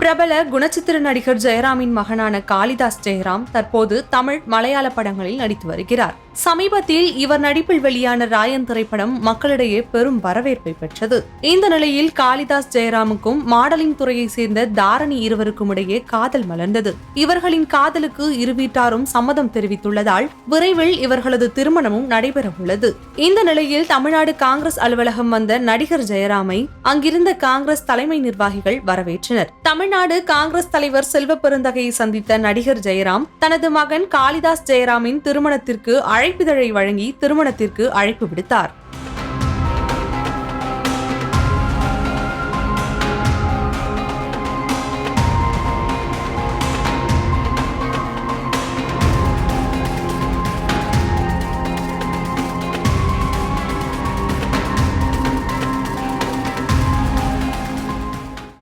பிரபல குணச்சித்திர நடிகர் ஜெயராமின் மகனான காளிதாஸ் ஜெயராம் தற்போது தமிழ் மலையாள படங்களில் நடித்து வருகிறார். சமீபத்தில் இவர் நடிப்பில் வெளியான ராயன் திரைப்படம் மக்களிடையே பெரும் வரவேற்பை பெற்றது. இந்த நிலையில் காளிதாஸ் ஜெயராமுக்கும் மாடலிங் துறையை சேர்ந்த தாரணி இருவருக்கும் இடையே காதல் மலர்ந்தது. இவர்களின் காதலுக்கு இரு வீட்டாரும் சம்மதம் தெரிவித்துள்ளதால் விரைவில் இவர்களது திருமணமும் நடைபெற உள்ளது இந்த நிலையில் தமிழ்நாடு காங்கிரஸ் அலுவலகம் வந்த நடிகர் ஜெயராமை அங்கிருந்த காங்கிரஸ் தலைமை நிர்வாகிகள் வரவேற்றனர். தமிழ் தமிழ்நாடு காங்கிரஸ் தலைவர் செல்வ பெருந்தகையை சந்தித்த நடிகர் ஜெயராம் தனது மகன் காளிதாஸ் ஜெயராமின் திருமணத்திற்கு அழைப்பிதழை வழங்கி திருமணத்திற்கு அழைப்பு விடுத்தார்.